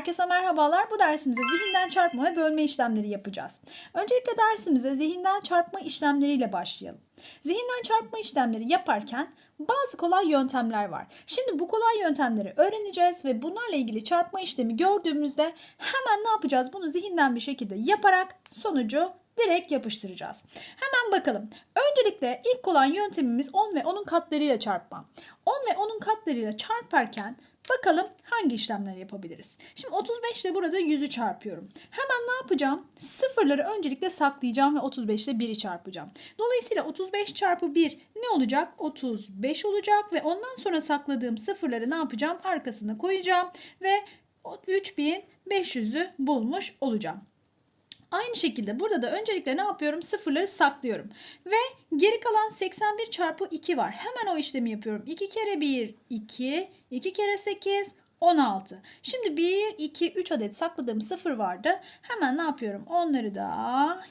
Herkese merhabalar. Bu dersimizde zihinden çarpma ve bölme işlemleri yapacağız. Öncelikle dersimize zihinden çarpma işlemleriyle başlayalım. Zihinden çarpma işlemleri yaparken bazı kolay yöntemler var. Şimdi bu kolay yöntemleri öğreneceğiz ve bunlarla ilgili çarpma işlemi gördüğümüzde hemen ne yapacağız? Bunu zihinden bir şekilde yaparak sonucu direkt yapıştıracağız. Hemen bakalım. Öncelikle ilk kolay yöntemimiz 10 ve 10'un katlarıyla çarpma. 10 ve 10'un katlarıyla çarparken bakalım hangi işlemler yapabiliriz. Şimdi 35 ile burada 100'ü çarpıyorum. Hemen ne yapacağım? Sıfırları öncelikle saklayacağım ve 35 ile 1'i çarpacağım. Dolayısıyla 35 çarpı 1 ne olacak? 35 olacak ve ondan sonra sakladığım sıfırları ne yapacağım? Arkasına koyacağım ve 3500'ü bulmuş olacağım. Aynı şekilde burada da öncelikle ne yapıyorum? Sıfırları saklıyorum. Ve geri kalan 81 çarpı 2 var. Hemen o işlemi yapıyorum. 2 kere 1, 2, 2 kere 8, 16. Şimdi 1, 2, 3 adet sakladığım sıfır vardı. Hemen ne yapıyorum? Onları da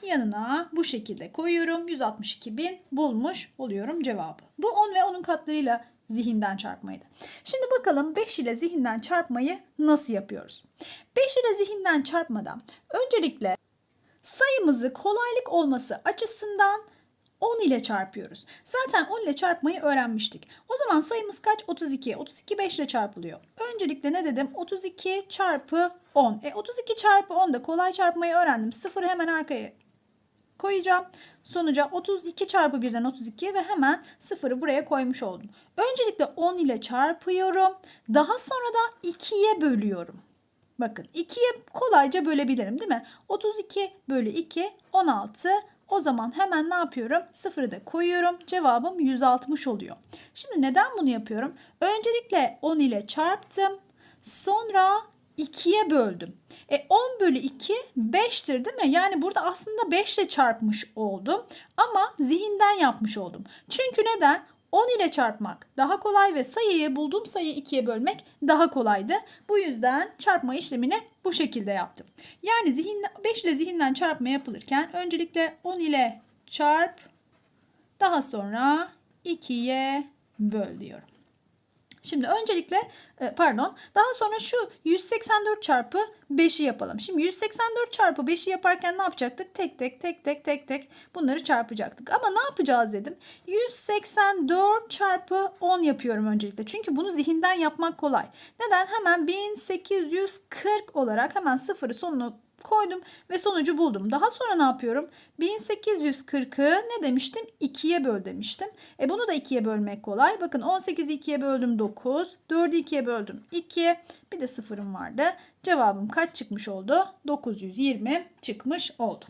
yanına bu şekilde koyuyorum. 162 bin bulmuş oluyorum cevabı. Bu 10 ve onun katlarıyla zihinden çarpmaydı. Şimdi bakalım 5 ile zihinden çarpmayı nasıl yapıyoruz? 5 ile zihinden çarpmadan öncelikle sayımızı kolaylık olması açısından 10 ile çarpıyoruz. Zaten 10 ile çarpmayı öğrenmiştik. O zaman sayımız kaç? 32. 32 5 ile çarpılıyor. Öncelikle ne dedim? 32 çarpı 10. E 32 çarpı 10 da kolay çarpmayı öğrendim. Sıfırı hemen arkaya koyacağım. Sonuca 32 çarpı 1'den 32 ve hemen sıfırı buraya koymuş oldum. Öncelikle 10 ile çarpıyorum. Daha sonra da 2'ye bölüyorum. Bakın 2'ye kolayca bölebilirim değil mi? 32 bölü 2 16. O zaman hemen ne yapıyorum? Sıfırı da koyuyorum. Cevabım 160 oluyor. Şimdi neden bunu yapıyorum? Öncelikle 10 ile çarptım. Sonra 2'ye böldüm. E 10 bölü 2 5'tir değil mi? Yani burada aslında 5 ile çarpmış oldum. Ama zihinden yapmış oldum. Çünkü neden? 10 ile çarpmak daha kolay ve sayıyı bulduğum sayıyı 2'ye bölmek daha kolaydı. Bu yüzden çarpma işlemini bu şekilde yaptım. Yani zihin 5 ile zihinden çarpma yapılırken öncelikle 10 ile çarp daha sonra 2'ye böl diyorum. Şimdi öncelikle e, pardon daha sonra şu 184 çarpı 5'i yapalım. Şimdi 184 çarpı 5'i yaparken ne yapacaktık? Tek tek tek tek tek tek bunları çarpacaktık. Ama ne yapacağız dedim. 184 çarpı 10 yapıyorum öncelikle. Çünkü bunu zihinden yapmak kolay. Neden? Hemen 1840 olarak hemen sıfırı sonuna koydum ve sonucu buldum. Daha sonra ne yapıyorum? 1840'ı ne demiştim? 2'ye böl demiştim. E bunu da 2'ye bölmek kolay. Bakın 18'i 2'ye böldüm 9. 4'ü 2'ye böldüm 2. Bir de sıfırım vardı. Cevabım kaç çıkmış oldu? 920 çıkmış oldu.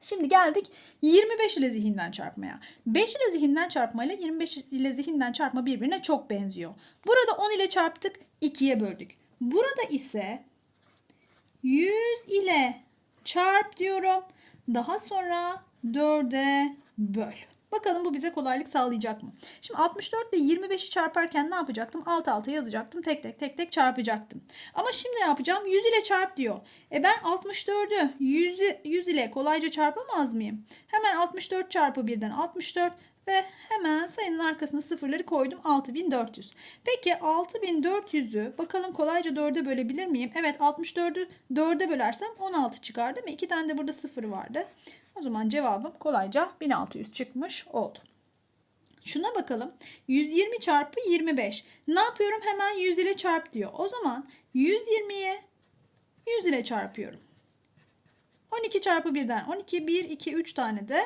Şimdi geldik 25 ile zihinden çarpmaya. 5 ile zihinden çarpma ile 25 ile zihinden çarpma birbirine çok benziyor. Burada 10 ile çarptık 2'ye böldük. Burada ise 100 ile çarp diyorum. Daha sonra 4'e böl. Bakalım bu bize kolaylık sağlayacak mı? Şimdi 64 ile 25'i çarparken ne yapacaktım? Alt alta yazacaktım. Tek tek tek tek çarpacaktım. Ama şimdi ne yapacağım? 100 ile çarp diyor. E ben 64'ü 100, 100 ile kolayca çarpamaz mıyım? Hemen 64 çarpı 1'den 64 ve hemen sayının arkasına sıfırları koydum 6400. Peki 6400'ü bakalım kolayca 4'e bölebilir miyim? Evet 64'ü 4'e bölersem 16 çıkar değil mi? 2 tane de burada sıfır vardı. O zaman cevabım kolayca 1600 çıkmış oldu. Şuna bakalım. 120 çarpı 25. Ne yapıyorum? Hemen 100 ile çarp diyor. O zaman 120'ye 100 ile çarpıyorum. 12 çarpı 1'den 12, 1, 2, 3 tane de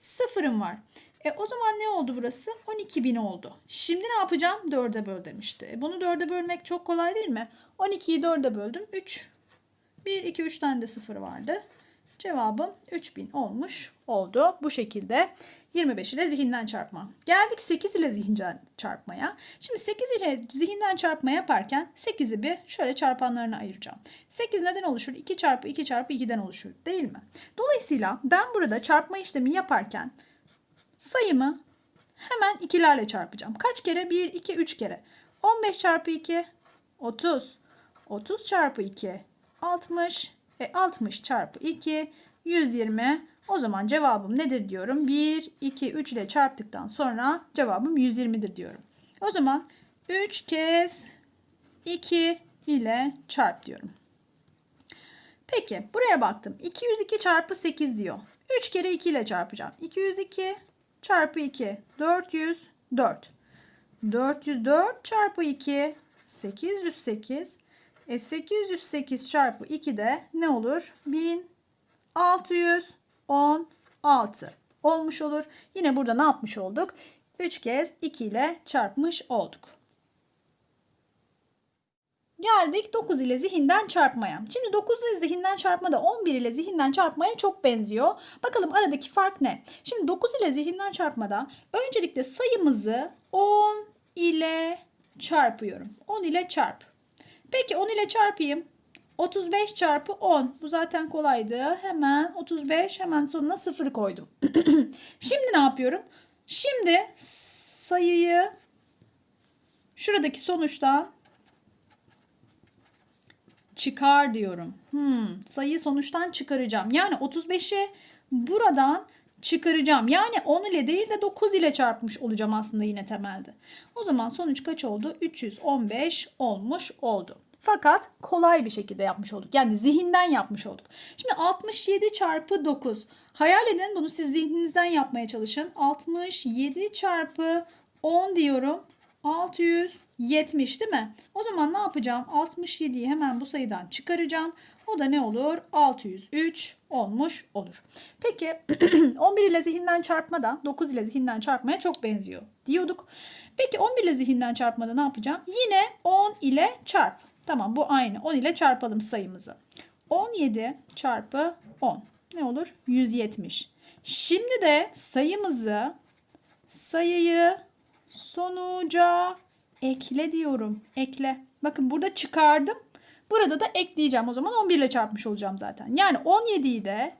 sıfırım var. E o zaman ne oldu burası? 12.000 oldu. Şimdi ne yapacağım? 4'e böl demişti. E bunu 4'e bölmek çok kolay değil mi? 12'yi 4'e böldüm. 3. 1, 2, 3 tane de sıfır vardı. Cevabım 3000 olmuş oldu. Bu şekilde 25 ile zihinden çarpma. Geldik 8 ile zihinden çarpmaya. Şimdi 8 ile zihinden çarpma yaparken 8'i bir şöyle çarpanlarına ayıracağım. 8 neden oluşur? 2 çarpı 2 çarpı 2'den oluşur değil mi? Dolayısıyla ben burada çarpma işlemi yaparken sayımı hemen ikilerle çarpacağım. Kaç kere? 1, 2, 3 kere. 15 çarpı 2 30. 30 çarpı 2 60. E 60 çarpı 2 120. O zaman cevabım nedir diyorum. 1, 2, 3 ile çarptıktan sonra cevabım 120'dir diyorum. O zaman 3 kez 2 ile çarp diyorum. Peki buraya baktım. 202 çarpı 8 diyor. 3 kere 2 ile çarpacağım. 202 çarpı 2 404. 404 çarpı 2 808. E 808 çarpı 2 de ne olur? 1616 olmuş olur. Yine burada ne yapmış olduk? 3 kez 2 ile çarpmış olduk. Geldik 9 ile zihinden çarpmaya. Şimdi 9 ile zihinden çarpma da 11 ile zihinden çarpmaya çok benziyor. Bakalım aradaki fark ne? Şimdi 9 ile zihinden çarpmada öncelikle sayımızı 10 ile çarpıyorum. 10 ile çarp. Peki 10 ile çarpayım. 35 çarpı 10. Bu zaten kolaydı. Hemen 35 hemen sonuna 0 koydum. Şimdi ne yapıyorum? Şimdi sayıyı şuradaki sonuçtan çıkar diyorum. Hmm, sayıyı sonuçtan çıkaracağım. Yani 35'i buradan çıkaracağım. Yani 10 ile değil de 9 ile çarpmış olacağım aslında yine temelde. O zaman sonuç kaç oldu? 315 olmuş oldu. Fakat kolay bir şekilde yapmış olduk. Yani zihinden yapmış olduk. Şimdi 67 çarpı 9. Hayal edin bunu siz zihninizden yapmaya çalışın. 67 çarpı 10 diyorum. 670 değil mi? O zaman ne yapacağım? 67'yi hemen bu sayıdan çıkaracağım. O da ne olur? 603 olmuş olur. Peki 11 ile zihinden çarpma da 9 ile zihinden çarpmaya çok benziyor diyorduk. Peki 11 ile zihinden çarpmada ne yapacağım? Yine 10 ile çarp. Tamam bu aynı. 10 ile çarpalım sayımızı. 17 çarpı 10 ne olur? 170. Şimdi de sayımızı sayıyı sonuca ekle diyorum. Ekle. Bakın burada çıkardım. Burada da ekleyeceğim. O zaman 11 ile çarpmış olacağım zaten. Yani 17'yi de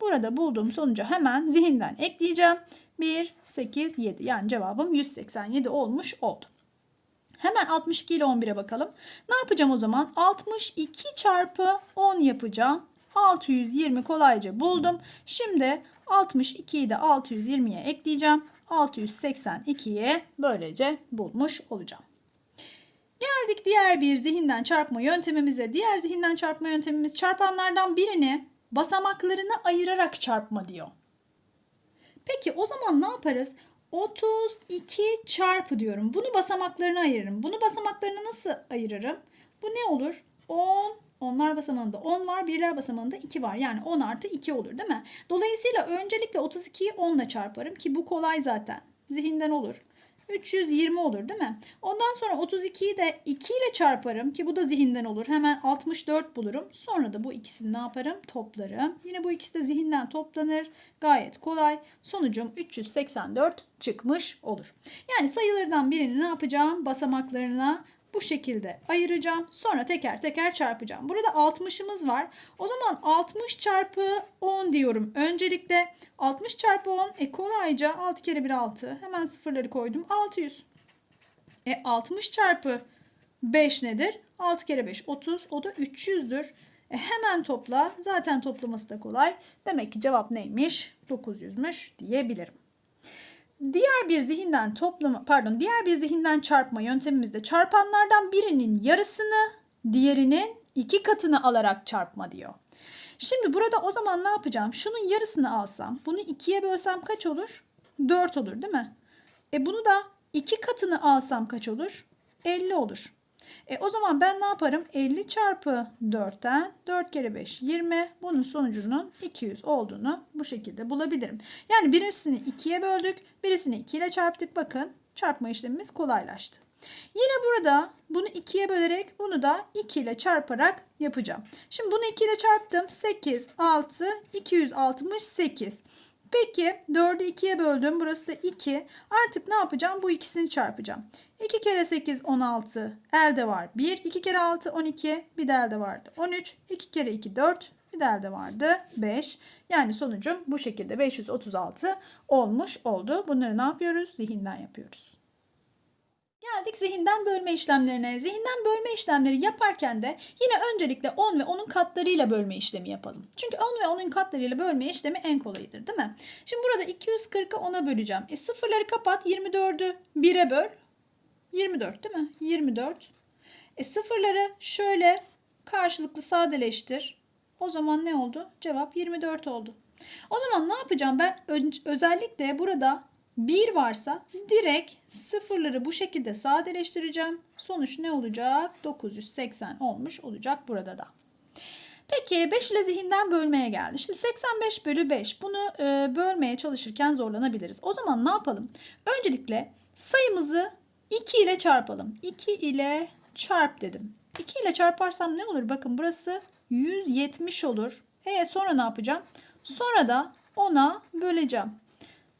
burada bulduğum sonuca hemen zihinden ekleyeceğim. 1, 8, 7. Yani cevabım 187 olmuş oldu. Hemen 62 ile 11'e bakalım. Ne yapacağım o zaman? 62 çarpı 10 yapacağım. 620 kolayca buldum. Şimdi 62'yi de 620'ye ekleyeceğim. 682'ye böylece bulmuş olacağım. Geldik diğer bir zihinden çarpma yöntemimize. Diğer zihinden çarpma yöntemimiz çarpanlardan birini basamaklarına ayırarak çarpma diyor. Peki o zaman ne yaparız? 32 çarpı diyorum. Bunu basamaklarına ayırırım. Bunu basamaklarına nasıl ayırırım? Bu ne olur? 10, onlar basamağında 10 var, birler basamağında 2 var. Yani 10 artı 2 olur değil mi? Dolayısıyla öncelikle 32'yi 10 ile çarparım ki bu kolay zaten. Zihinden olur. 320 olur değil mi? Ondan sonra 32'yi de 2 ile çarparım ki bu da zihinden olur. Hemen 64 bulurum. Sonra da bu ikisini ne yaparım? Toplarım. Yine bu ikisi de zihinden toplanır. Gayet kolay. Sonucum 384 çıkmış olur. Yani sayılardan birini ne yapacağım? Basamaklarına bu şekilde ayıracağım. Sonra teker teker çarpacağım. Burada 60'ımız var. O zaman 60 çarpı 10 diyorum. Öncelikle 60 çarpı 10 e kolayca 6 kere 1 6. Hemen sıfırları koydum. 600. E 60 çarpı 5 nedir? 6 kere 5 30. O da 300'dür. E hemen topla. Zaten toplaması da kolay. Demek ki cevap neymiş? 900'müş diyebilirim. Diğer bir zihinden toplama, pardon, diğer bir zihinden çarpma yöntemimizde çarpanlardan birinin yarısını diğerinin iki katını alarak çarpma diyor. Şimdi burada o zaman ne yapacağım? Şunun yarısını alsam, bunu ikiye bölsem kaç olur? 4 olur değil mi? E bunu da iki katını alsam kaç olur? 50 olur. E o zaman ben ne yaparım? 50 çarpı 4'ten 4 kere 5 20. Bunun sonucunun 200 olduğunu bu şekilde bulabilirim. Yani birisini 2'ye böldük. Birisini 2 ile çarptık. Bakın çarpma işlemimiz kolaylaştı. Yine burada bunu 2'ye bölerek bunu da 2 ile çarparak yapacağım. Şimdi bunu 2 ile çarptım. 8, 6, 268. Peki 4'ü 2'ye böldüm. Burası da 2. Artık ne yapacağım? Bu ikisini çarpacağım. 2 kere 8 16 elde var 1. 2 kere 6 12 bir de elde vardı 13. 2 kere 2 4 bir de elde vardı 5. Yani sonucum bu şekilde 536 olmuş oldu. Bunları ne yapıyoruz? Zihinden yapıyoruz. Geldik zihinden bölme işlemlerine. Zihinden bölme işlemleri yaparken de yine öncelikle 10 ve onun katlarıyla bölme işlemi yapalım. Çünkü 10 ve onun katlarıyla bölme işlemi en kolayıdır değil mi? Şimdi burada 240'ı 10'a böleceğim. E sıfırları kapat 24'ü 1'e böl. 24 değil mi? 24. E sıfırları şöyle karşılıklı sadeleştir. O zaman ne oldu? Cevap 24 oldu. O zaman ne yapacağım? Ben özellikle burada 1 varsa direkt sıfırları bu şekilde sadeleştireceğim. Sonuç ne olacak? 980 olmuş olacak burada da. Peki 5 ile zihinden bölmeye geldi. Şimdi 85 bölü 5 bunu e, bölmeye çalışırken zorlanabiliriz. O zaman ne yapalım? Öncelikle sayımızı 2 ile çarpalım. 2 ile çarp dedim. 2 ile çarparsam ne olur? Bakın burası 170 olur. E sonra ne yapacağım? Sonra da 10'a böleceğim.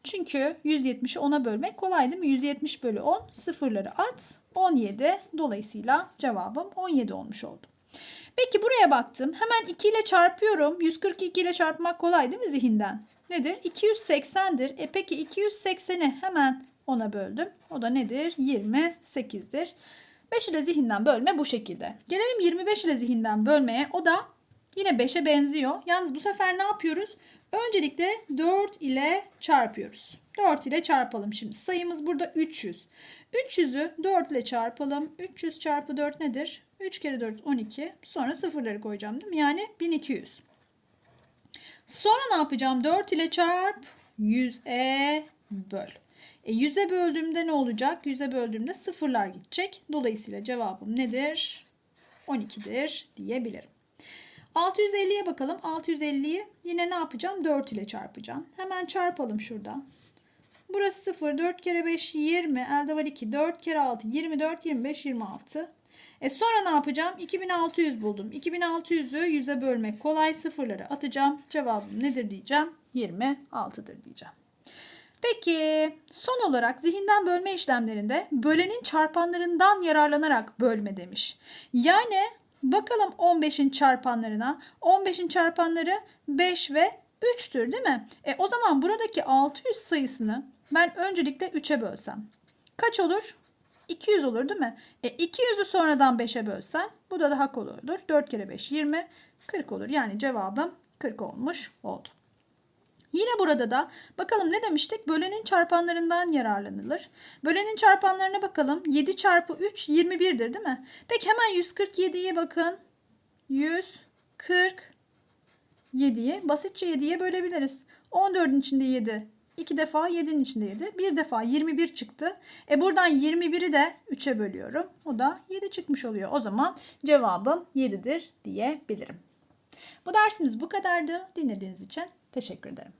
Çünkü 170'i 10'a bölmek kolay değil mi? 170 bölü 10 sıfırları at 17. Dolayısıyla cevabım 17 olmuş oldu. Peki buraya baktım. Hemen 2 ile çarpıyorum. 142 ile çarpmak kolay değil mi zihinden? Nedir? 280'dir. E peki 280'i hemen 10'a böldüm. O da nedir? 28'dir. 5 ile zihinden bölme bu şekilde. Gelelim 25 ile zihinden bölmeye. O da yine 5'e benziyor. Yalnız bu sefer ne yapıyoruz? Öncelikle 4 ile çarpıyoruz. 4 ile çarpalım şimdi. Sayımız burada 300. 300'ü 4 ile çarpalım. 300 çarpı 4 nedir? 3 kere 4 12. Sonra sıfırları koyacağım değil mi? Yani 1200. Sonra ne yapacağım? 4 ile çarp 100'e böl. E 100'e böldüğümde ne olacak? 100'e böldüğümde sıfırlar gidecek. Dolayısıyla cevabım nedir? 12'dir diyebilirim. 650'ye bakalım. 650'yi yine ne yapacağım? 4 ile çarpacağım. Hemen çarpalım şurada. Burası 0. 4 kere 5 20. Elde var 2. 4 kere 6 24. 25 26. E sonra ne yapacağım? 2600 buldum. 2600'ü 100'e bölmek kolay. Sıfırları atacağım. Cevabım nedir diyeceğim? 26'dır diyeceğim. Peki son olarak zihinden bölme işlemlerinde bölenin çarpanlarından yararlanarak bölme demiş. Yani bakalım 15'in çarpanlarına. 15'in çarpanları 5 ve 3'tür değil mi? E o zaman buradaki 600 sayısını ben öncelikle 3'e bölsem. Kaç olur? 200 olur değil mi? E 200'ü sonradan 5'e bölsem bu da daha kolay olur. 4 kere 5 20 40 olur. Yani cevabım 40 olmuş oldu. Yine burada da bakalım ne demiştik? Bölenin çarpanlarından yararlanılır. Bölenin çarpanlarına bakalım. 7 çarpı 3 21'dir değil mi? Peki hemen 147'ye bakın. 147'yi basitçe 7'ye bölebiliriz. 14'ün içinde 7. 2 defa 7'nin içinde 7. Bir defa 21 çıktı. E buradan 21'i de 3'e bölüyorum. O da 7 çıkmış oluyor. O zaman cevabım 7'dir diyebilirim. Bu dersimiz bu kadardı. Dinlediğiniz için teşekkür ederim.